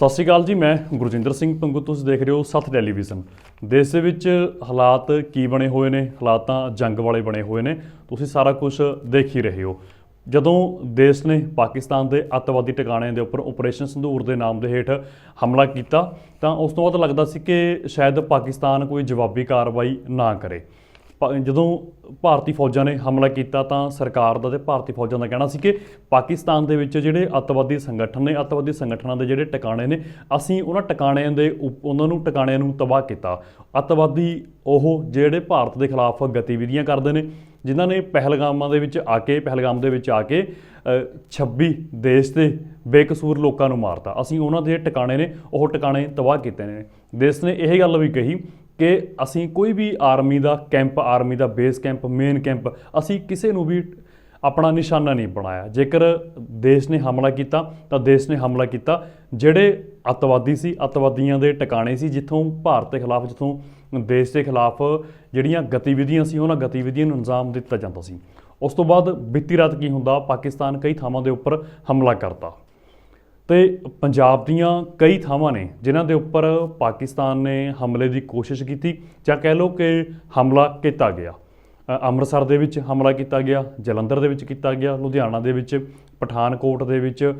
ਸਤਿ ਸ਼੍ਰੀ ਅਕਾਲ ਜੀ, ਮੈਂ ਗੁਰਜਿੰਦਰ ਸਿੰਘ ਪੰਗੂ, ਤੁਸੀਂ ਦੇਖ ਰਹੇ ਹੋ ਸੱਤ ਟੈਲੀਵਿਜ਼ਨ। ਦੇਸ਼ ਦੇ ਵਿੱਚ ਹਾਲਾਤ ਕੀ ਬਣੇ ਹੋਏ ਨੇ? ਹਾਲਾਤਾਂ ਜੰਗ ਵਾਲੇ ਬਣੇ ਹੋਏ ਨੇ। ਤੁਸੀਂ ਸਾਰਾ ਕੁਝ ਦੇਖ ਹੀ ਰਹੇ ਹੋ। ਜਦੋਂ ਦੇਸ਼ ਨੇ ਪਾਕਿਸਤਾਨ ਦੇ ਅੱਤਵਾਦੀ ਟਿਕਾਣਿਆਂ ਦੇ ਉੱਪਰ ਆਪਰੇਸ਼ਨ ਸੰਧੂਰ ਦੇ ਨਾਮ ਦੇ ਹੇਠ ਹਮਲਾ ਕੀਤਾ, ਤਾਂ ਉਸ ਤੋਂ ਬਾਅਦ ਲੱਗਦਾ ਸੀ ਕਿ ਸ਼ਾਇਦ ਪਾਕਿਸਤਾਨ ਕੋਈ ਜਵਾਬੀ ਕਾਰਵਾਈ ਨਾ ਕਰੇ। ਜਦੋਂ ਭਾਰਤੀ ਫੌਜਾਂ ਨੇ ਹਮਲਾ ਕੀਤਾ ਤਾਂ ਸਰਕਾਰ ਦਾ ਤੇ ਭਾਰਤੀ ਫੌਜਾਂ ਦਾ ਕਹਿਣਾ ਸੀ ਕਿ ਪਾਕਿਸਤਾਨ ਦੇ ਵਿੱਚ ਜਿਹੜੇ ਅੱਤਵਾਦੀ ਸੰਗਠਨ ਨੇ ਅੱਤਵਾਦੀ ਸੰਗਠਨਾਂ ਦੇ ਜਿਹੜੇ ਟਿਕਾਣੇ ਨੇ ਅਸੀਂ ਉਹਨਾਂ ਟਿਕਾਣਿਆਂ ਦੇ ਉਪ- ਉਹਨਾਂ ਨੂੰ ਟਿਕਾਣਿਆਂ ਨੂੰ ਤਬਾਹ ਕੀਤਾ। ਅੱਤਵਾਦੀ ਉਹ ਜਿਹੜੇ ਭਾਰਤ ਦੇ ਖਿਲਾਫ ਗਤੀਵਿਧੀਆਂ ਕਰਦੇ ਨੇ ਜਿਨ੍ਹਾਂ ਨੇ ਪਹਿਲਗਾਮਾਂ ਦੇ ਵਿੱਚ ਆ ਕੇ ਪਹਿਲਗਾਮ ਦੇ ਵਿੱਚ ਆ ਕੇ ਅ, 26 ਦੇਸ਼ ਦੇ ਬੇਕਸੂਰ ਲੋਕਾਂ ਨੂੰ ਮਾਰਤਾ। ਅਸੀਂ ਉਹਨਾਂ ਦੇ ਟਿਕਾਣੇ ਨੇ ਉਹ ਟਿਕਾਣੇ ਤਬਾਹ ਕੀਤੇ ਨੇ। ਦੇਸ਼ ਨੇ ਇਹ ਗੱਲ ਵੀ ਕਹੀ ਕਿ ਅਸੀਂ ਕੋਈ ਵੀ ਆਰਮੀ ਦਾ ਕੈਂਪ, ਆਰਮੀ ਦਾ ਬੇਸ ਕੈਂਪ, ਮੇਨ ਕੈਂਪ, ਅਸੀਂ ਕਿਸੇ ਨੂੰ ਵੀ ਆਪਣਾ ਨਿਸ਼ਾਨਾ ਨਹੀਂ ਬਣਾਇਆ। ਜੇਕਰ ਦੇਸ਼ ਨੇ ਹਮਲਾ ਕੀਤਾ, ਤਾਂ ਦੇਸ਼ ਨੇ ਹਮਲਾ ਕੀਤਾ। ਜਿਹੜੇ ਅੱਤਵਾਦੀ ਸੀ, ਅੱਤਵਾਦੀਆਂ ਦੇ ਟਿਕਾਣੇ ਸੀ, ਜਿੱਥੋਂ ਭਾਰਤ ਦੇ ਖਿਲਾਫ, ਜਿੱਥੋਂ ਦੇਸ਼ ਦੇ ਖਿਲਾਫ ਜਿਹੜੀਆਂ ਗਤੀਵਿਧੀਆਂ ਸੀ, ਉਹਨਾਂ ਗਤੀਵਿਧੀਆਂ ਨੂੰ ਅੰਜਾਮ ਦਿੱਤਾ ਜਾਂਦਾ ਸੀ। ਉਸ ਤੋਂ ਬਾਅਦ ਬੀਤੀ ਰਾਤ ਕੀ ਹੁੰਦਾ, ਪਾਕਿਸਤਾਨ ਕਈ ਥਾਵਾਂ ਦੇ ਉੱਪਰ ਹਮਲਾ ਕਰਤਾ। ਤੇ ਪੰਜਾਬ ਦੀਆਂ ਕਈ ਥਾਵਾਂ ਨੇ ਜਿਨ੍ਹਾਂ ਦੇ ਉੱਪਰ ਪਾਕਿਸਤਾਨ ਨੇ ਹਮਲੇ ਦੀ ਕੋਸ਼ਿਸ਼ ਕੀਤੀ ਜਾਂ ਕਹਿ ਲਓ ਕਿ ਹਮਲਾ ਕੀਤਾ ਗਿਆ। ਅੰਮ੍ਰਿਤਸਰ ਦੇ ਵਿੱਚ ਹਮਲਾ ਕੀਤਾ ਗਿਆ ਜਲੰਧਰ ਦੇ ਵਿੱਚ ਕੀਤਾ ਗਿਆ ਲੁਧਿਆਣਾ ਦੇ ਵਿੱਚ ਪਠਾਨਕੋਟ ਦੇ ਵਿੱਚ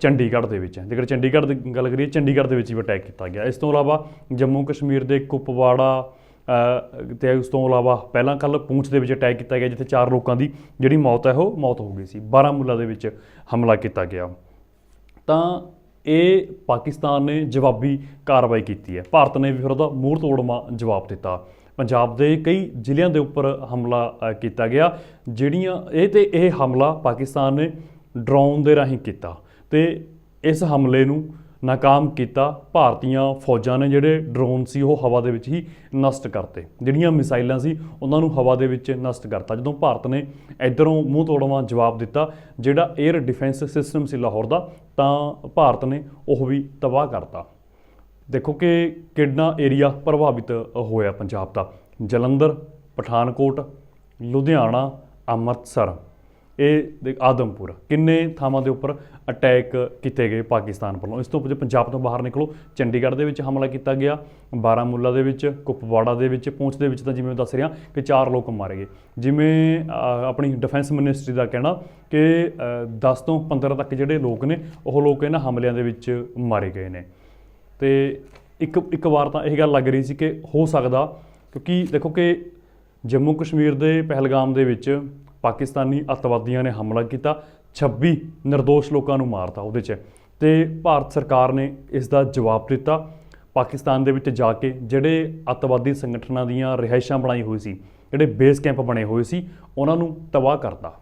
ਚੰਡੀਗੜ੍ਹ ਦੇ ਵਿੱਚ। ਜੇਕਰ ਚੰਡੀਗੜ੍ਹ ਦੀ ਗੱਲ ਕਰੀਏ ਚੰਡੀਗੜ੍ਹ ਦੇ ਵਿੱਚ ਵੀ ਅਟੈਕ ਕੀਤਾ ਗਿਆ। ਇਸ ਤੋਂ ਇਲਾਵਾ ਜੰਮੂ ਕਸ਼ਮੀਰ ਦੇ ਕੁਪਵਾੜਾ ਅ, ਤੇ ਉਸ ਤੋਂ ਇਲਾਵਾ ਪਹਿਲਾਂ ਕੱਲ ਪੂੰਛ ਦੇ ਵਿੱਚ ਅਟੈਕ ਕੀਤਾ ਗਿਆ ਜਿੱਥੇ ਚਾਰ ਲੋਕਾਂ ਦੀ ਜਿਹੜੀ ਮੌਤ ਹੈ ਉਹ ਮੌਤ ਹੋ ਗਈ ਸੀ। ਬਾਰਾਮੂਲਾ ਦੇ ਵਿੱਚ ਹਮਲਾ ਕੀਤਾ ਗਿਆ। ਤਾਂ ਇਹ ਪਾਕਿਸਤਾਨ ਨੇ ਜਵਾਬੀ ਕਾਰਵਾਈ ਕੀਤੀ ਹੈ। ਭਾਰਤ ਨੇ ਵੀ ਫਿਰ ਉਹਦਾ ਮੂਰ ਤੋੜਮਾ ਜਵਾਬ ਦਿੱਤਾ। ਪੰਜਾਬ ਦੇ ਕਈ ਜ਼ਿਲ੍ਹਿਆਂ ਦੇ ਉੱਪਰ ਹਮਲਾ ਕੀਤਾ ਗਿਆ, ਜਿਹੜੀਆਂ ਇਹ ਤੇ ਇਹ ਹਮਲਾ ਪਾਕਿਸਤਾਨ ਨੇ ਡਰੋਨ ਦੇ ਰਾਹੀਂ ਕੀਤਾ। ਤੇ ਇਸ ਹਮਲੇ ਨੂੰ ਨਾਕਾਮ ਕੀਤਾ। ਭਾਰਤੀਆਂ ਫੌਜਾਂ ਨੇ ਜਿਹੜੇ ਡਰੋਨ ਸੀ, ਉਹ ਹਵਾ ਦੇ ਵਿੱਚ ਹੀ ਨਸ਼ਟ ਕਰਤੇ। ਜਿਹੜੀਆਂ ਮਿਸਾਈਲਾਂ ਸੀ, ਉਹਨਾਂ ਨੂੰ ਹਵਾ ਦੇ ਵਿੱਚ ਨਸ਼ਟ ਕਰਤਾ। ਜਦੋਂ ਭਾਰਤ ਨੇ ਇਧਰੋਂ ਮੂੰਹ ਤੋੜਵਾਂ ਜਵਾਬ ਦਿੱਤਾ, ਜਿਹੜਾ 에ਅਰ ਡਿਫੈਂਸ ਸਿਸਟਮ ਸੀ ਲਾਹੌਰ ਦਾ, ਤਾਂ ਭਾਰਤ ਨੇ ਉਹ ਵੀ ਤਬਾਹ ਕਰਤਾ। ਦੇਖੋ ਕਿ ਕਿੰਨਾ ਏਰੀਆ ਪ੍ਰਭਾਵਿਤ ਹੋਇਆ ਪੰਜਾਬ ਦਾ। ਜਲੰਧਰ, ਪਠਾਨਕੋਟ, ਲੁਧਿਆਣਾ, ਅੰਮ੍ਰਿਤਸਰ। ਇਹ ਦੇ ਆਦਮਪੁਰ ਕਿੰਨੇ ਥਾਵਾਂ ਦੇ ਉੱਪਰ ਅਟੈਕ ਕੀਤੇ ਗਏ ਪਾਕਿਸਤਾਨ ਵੱਲੋਂ। ਇਸ ਤੋਂ ਪੰਜਾਬ ਤੋਂ ਬਾਹਰ ਨਿਕਲੋ ਚੰਡੀਗੜ੍ਹ ਦੇ ਵਿੱਚ ਹਮਲਾ ਕੀਤਾ ਗਿਆ ਬਾਰਾਮੂਲਾ ਦੇ ਵਿੱਚ ਕੁਪਵਾੜਾ ਦੇ ਵਿੱਚ ਪਹੁੰਚ ਦੇ ਵਿੱਚ ਤਾਂ ਜਿਵੇਂ ਦੱਸ ਰਿਹਾ ਕਿ ਚਾਰ ਲੋਕ ਮਾਰੇ ਗਏ। ਜਿਵੇਂ ਆਪਣੀ ਡਿਫੈਂਸ ਮਿਨਿਸਟਰੀ ਦਾ ਕਹਿਣਾ ਕਿ ਅ, 10 ਤੋਂ 15 ਤੱਕ ਜਿਹੜੇ ਲੋਕ ਨੇ ਉਹ ਲੋਕ ਇਹਨਾਂ ਹਮਲਿਆਂ ਦੇ ਵਿੱਚ ਮਾਰੇ ਗਏ ਨੇ। ਤੇ ਇੱਕ ਇੱਕ ਵਾਰ ਤਾਂ ਇਹ ਗੱਲ ਲੱਗ ਰਹੀ ਸੀ ਕਿ ਹੋ ਸਕਦਾ ਕਿਉਂਕਿ ਦੇਖੋ ਕਿ ਜੰਮੂ ਕਸ਼ਮੀਰ ਦੇ ਪਹਿਲਗਾਮ ਦੇ ਵਿੱਚ ਪਾਕਿਸਤਾਨੀ ਅੱਤਵਾਦੀਆਂ ਨੇ ਹਮਲਾ ਕੀਤਾ। 26 નિર્ਦੋਸ਼ ਲੋਕਾਂ ਨੂੰ ਮਾਰਤਾ ਉਹਦੇ 'ਚ। ਤੇ ਭਾਰਤ ਸਰਕਾਰ ਨੇ ਇਸ ਦਾ ਜਵਾਬ ਦਿੱਤਾ। ਪਾਕਿਸਤਾਨ ਦੇ ਵਿੱਚ ਜਾ ਕੇ ਜਿਹੜੇ ਅੱਤਵਾਦੀ ਸੰਗਠਨਾਂ ਦੀਆਂ ਰਿਹਾਇਸ਼ਾਂ ਬਣਾਈ ਹੋਈ ਸੀ, ਜਿਹੜੇ ਬੇਸ ਕੈਂਪ ਬਣੇ ਹੋਏ ਸੀ, ਉਹਨਾਂ ਨੂੰ ਤਬਾਹ ਕਰਤਾ।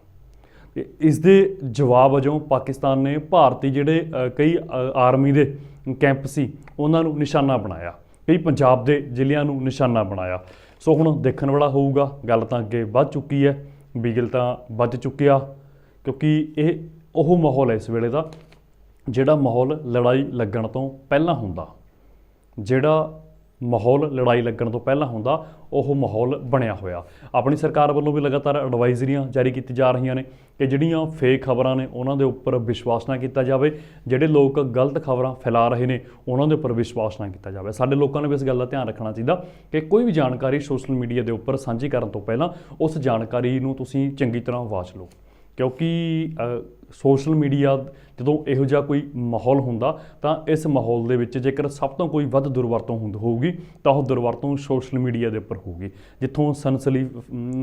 ਤੇ ਇਸ ਦੇ ਜਵਾਬ ਵਜੋਂ ਪਾਕਿਸਤਾਨ ਨੇ ਭਾਰਤੀ ਜਿਹੜੇ ਕਈ ਆਰਮੀ ਦੇ ਕੈਂਪ ਸੀ, ਉਹਨਾਂ ਨੂੰ ਨਿਸ਼ਾਨਾ ਬਣਾਇਆ। ਕਈ ਪੰਜਾਬ ਦੇ ਜ਼ਿਲ੍ਹਿਆਂ ਨੂੰ ਨਿਸ਼ਾਨਾ ਬਣਾਇਆ। ਸੋ ਹੁਣ ਦੇਖਣ ਵਾਲਾ ਹੋਊਗਾ, ਗੱਲ ਤਾਂ ਅੱਗੇ ਵੱਧ ਚੁੱਕੀ ਹੈ। ਬਿਗਲ ਤਾਂ ਵੱਧ ਚੁੱਕਿਆ, ਕਿਉਂਕਿ ਇਹ ਉਹ ਮਾਹੌਲ ਹੈ ਇਸ ਵੇਲੇ ਦਾ ਜਿਹੜਾ ਮਾਹੌਲ ਲੜਾਈ ਲੱਗਣ ਤੋਂ ਪਹਿਲਾਂ ਹੁੰਦਾ, ਜਿਹੜਾ ਮਾਹੌਲ ਲੜਾਈ ਲੱਗਣ ਤੋਂ ਪਹਿਲਾਂ ਹੁੰਦਾ, ਉਹ ਮਾਹੌਲ ਬਣਿਆ ਹੋਇਆ। ਆਪਣੀ ਸਰਕਾਰ ਵੱਲੋਂ ਵੀ ਲਗਾਤਾਰ ਐਡਵਾਈਜ਼ਰੀਆਂ ਜਾਰੀ ਕੀਤੀ ਜਾ ਰਹੀਆਂ ਨੇ ਕਿ ਜਿਹੜੀਆਂ ਫੇਕ ਖਬਰਾਂ ਨੇ, ਉਹਨਾਂ ਦੇ ਉੱਪਰ ਵਿਸ਼ਵਾਸ ਨਾ ਕੀਤਾ ਜਾਵੇ। ਜਿਹੜੇ ਲੋਕ ਗਲਤ ਖਬਰਾਂ ਫੈਲਾ ਰਹੇ ਨੇ, ਉਹਨਾਂ ਦੇ ਉੱਪਰ ਵਿਸ਼ਵਾਸ ਨਾ ਕੀਤਾ ਜਾਵੇ। ਸਾਡੇ ਲੋਕਾਂ ਨੂੰ ਵੀ ਇਸ ਗੱਲ ਦਾ ਧਿਆਨ ਰੱਖਣਾ ਚਾਹੀਦਾ ਕਿ ਕੋਈ ਵੀ ਜਾਣਕਾਰੀ ਸੋਸ਼ਲ ਮੀਡੀਆ ਦੇ ਉੱਪਰ ਸਾਂਝੀ ਕਰਨ ਤੋਂ ਪਹਿਲਾਂ ਉਸ ਜਾਣਕਾਰੀ ਨੂੰ ਤੁਸੀਂ ਚੰਗੀ ਤਰ੍ਹਾਂ ਵਾਚ ਲਓ। ਕਿਉਂਕਿ ਸੋਸ਼ਲ ਮੀਡੀਆ ਜਦੋਂ ਇਹੋ ਜਿਹਾ ਕੋਈ ਮਾਹੌਲ ਹੁੰਦਾ ਤਾਂ ਇਸ ਮਾਹੌਲ ਦੇ ਵਿੱਚ ਜੇਕਰ ਸਭ ਤੋਂ ਕੋਈ ਵੱਧ ਦੁਰਵਰਤੋਂ ਹੁੰਦ, ਹੋਊਗੀ ਤਾਂ ਉਹ ਦੁਰਵਰਤੋਂ ਸੋਸ਼ਲ ਮੀਡੀਆ ਦੇ ਉੱਪਰ ਹੋਊਗੀ, ਜਿੱਥੋਂ ਸਨਸਲੀ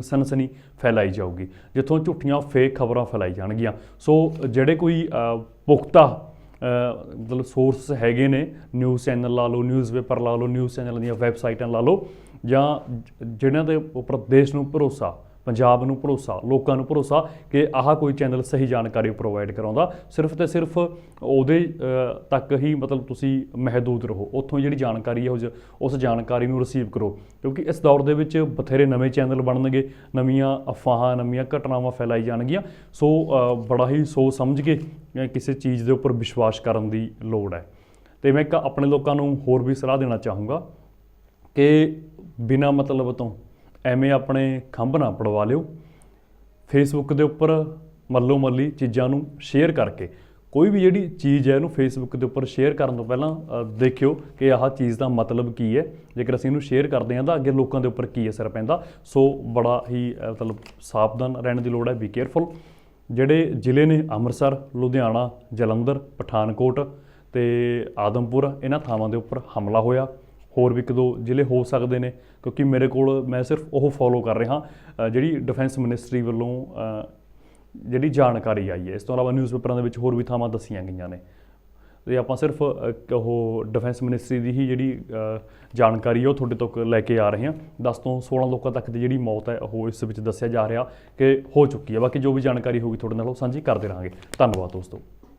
ਸਨਸਨੀ ਫੈਲਾਈ ਜਾਊਗੀ, ਜਿੱਥੋਂ ਝੂਠੀਆਂ ਫੇਕ ਖਬਰਾਂ ਫੈਲਾਈ ਜਾਣਗੀਆਂ। ਸੋ ਜਿਹੜੇ ਕੋਈ ਪੁਖਤਾ ਮਤਲਬ ਸੋਰਸ ਹੈਗੇ ਨੇ ਨਿਊਜ਼ ਚੈਨਲ ਲਾ ਲਓ ਨਿਊਜ਼ ਪੇਪਰ ਲਾ ਲਓ ਨਿਊਜ਼ ਚੈਨਲ ਦੀਆਂ ਵੈਬਸਾਈਟਾਂ ਲਾ ਲਓ ਜਾਂ ਜਿਹਨਾਂ ਦੇ ਉੱਪਰ ਦੇਸ਼ ਨੂੰ ਭਰੋਸਾ ਪੰਜਾਬ ਨੂੰ ਭਰੋਸਾ, ਲੋਕਾਂ ਨੂੰ ਭਰੋਸਾ ਕਿ ਆਹ ਕੋਈ ਚੈਨਲ ਸਹੀ ਜਾਣਕਾਰੀ ਪ੍ਰੋਵਾਈਡ ਕਰਾਉਂਦਾ। ਸਿਰਫ ਤੇ ਸਿਰਫ ਉਹਦੇ ਤੱਕ ਹੀ ਮਤਲਬ ਤੁਸੀਂ ਮਹਦੂਦ ਰਹੋ। ਉੱਥੋਂ ਜਿਹੜੀ ਜਾਣਕਾਰੀ ਹੈ ਉਸ ਉਸ ਜਾਣਕਾਰੀ ਨੂੰ ਰਿਸੀਵ ਕਰੋ। ਕਿਉਂਕਿ ਇਸ ਦੌਰ ਦੇ ਵਿੱਚ ਬਥੇਰੇ ਨਵੇਂ ਚੈਨਲ ਬਣਨਗੇ, ਨਵੀਆਂ ਅਫਵਾਹਾਂ, ਨਵੀਆਂ ਘਟਨਾਵਾਂ ਫੈਲਾਈ ਜਾਣਗੀਆਂ। ਸੋ ਬੜਾ ਹੀ ਸੋਚ ਸਮਝ ਕੇ ਕਿਸੇ ਚੀਜ਼ ਦੇ ਉੱਪਰ ਵਿਸ਼ਵਾਸ ਕਰਨ ਦੀ ਲੋੜ ਹੈ। ਤੇ ਮੈਂ ਇੱਕ ਆਪਣੇ ਲੋਕਾਂ ਨੂੰ ਹੋਰ ਵੀ ਸਲਾਹ ਦੇਣਾ ਚਾਹੂੰਗਾ ਕਿ ਬਿਨਾ ਮਤਲਬ ਤੋਂ ਐਵੇਂ ਆਪਣੇ ਖੰਭ ਨਾ ਪੜਵਾ ਲਿਓ। ਫੇਸਬੁੱਕ ਦੇ ਉੱਪਰ ਮੱਲੋ ਮੱਲੀ ਚੀਜ਼ਾਂ ਨੂੰ ਸ਼ੇਅਰ ਕਰਕੇ। ਕੋਈ ਵੀ ਜਿਹੜੀ ਚੀਜ਼ ਹੈ ਇਹਨੂੰ ਫੇਸਬੁੱਕ ਦੇ ਉੱਪਰ ਸ਼ੇਅਰ ਕਰਨ ਤੋਂ ਪਹਿਲਾਂ ਦੇਖਿਓ ਕਿ ਆਹ ਚੀਜ਼ ਦਾ ਮਤਲਬ ਕੀ ਹੈ। ਜੇਕਰ ਅਸੀਂ ਇਹਨੂੰ ਸ਼ੇਅਰ ਕਰਦੇ ਹਾਂ ਤਾਂ ਅੱਗੇ ਲੋਕਾਂ ਦੇ ਉੱਪਰ ਕੀ ਅਸਰ ਪੈਂਦਾ। ਸੋ ਬੜਾ ਹੀ ਮਤਲਬ ਸਾਵਧਾਨ ਰਹਿਣ ਦੀ ਲੋੜ ਹੈ ਬੀ ਕੇਅਰਫੁਲ ਜਿਹੜੇ ਜ਼ਿਲ੍ਹੇ ਨੇ ਅੰਮ੍ਰਿਤਸਰ, ਲੁਧਿਆਣਾ, ਜਲੰਧਰ, ਪਠਾਨਕੋਟ ਤੇ ਆਦਮਪੁਰ, ਇਹਨਾਂ ਥਾਵਾਂ ਦੇ ਉੱਪਰ ਹਮਲਾ ਹੋਇਆ। ਹੋਰ ਵੀ ਇੱਕ ਦੋ ਜ਼ਿਲ੍ਹੇ ਹੋ ਸਕਦੇ ਨੇ, ਕਿਉਂਕਿ ਮੇਰੇ ਕੋਲ ਮੈਂ ਸਿਰਫ ਉਹ ਫੋਲੋ ਕਰ ਰਿਹਾ ਜਿਹੜੀ ਡਿਫੈਂਸ ਮਿਨਿਸਟਰੀ ਵੱਲੋਂ ਜਿਹੜੀ ਜਾਣਕਾਰੀ ਆਈ ਹੈ। ਇਸ ਤੋਂ ਇਲਾਵਾ ਨਿਊਜ਼ਪੇਪਰਾਂ ਦੇ ਵਿੱਚ ਹੋਰ ਵੀ ਥਾਵਾਂ ਦੱਸੀਆਂ ਗਈਆਂ ਨੇ। ਤੇ ਆਪਾਂ ਸਿਰਫ ਉਹ ਡਿਫੈਂਸ ਮਿਨਿਸਟਰੀ ਦੀ ਹੀ ਜਿਹੜੀ ਜਾਣਕਾਰੀ ਉਹ ਤੁਹਾਡੇ ਤੱਕ ਲੈ ਕੇ ਆ ਰਹੇ ਹਾਂ। 10 ਤੋਂ 16 ਲੋਕਾਂ ਤੱਕ ਦੀ ਜਿਹੜੀ ਮੌਤ ਹੈ, ਉਹ ਇਸ ਵਿੱਚ ਦੱਸਿਆ ਜਾ ਰਿਹਾ ਕਿ ਹੋ ਚੁੱਕੀ ਹੈ। ਬਾਕੀ ਜੋ ਵੀ ਜਾਣਕਾਰੀ ਹੋਊਗੀ ਤੁਹਾਡੇ ਨਾਲ ਉਹ ਸਾਂਝੀ ਕਰਦੇ ਰਹਾਂਗੇ। ਧੰਨਵਾਦ ਦੋਸਤੋ।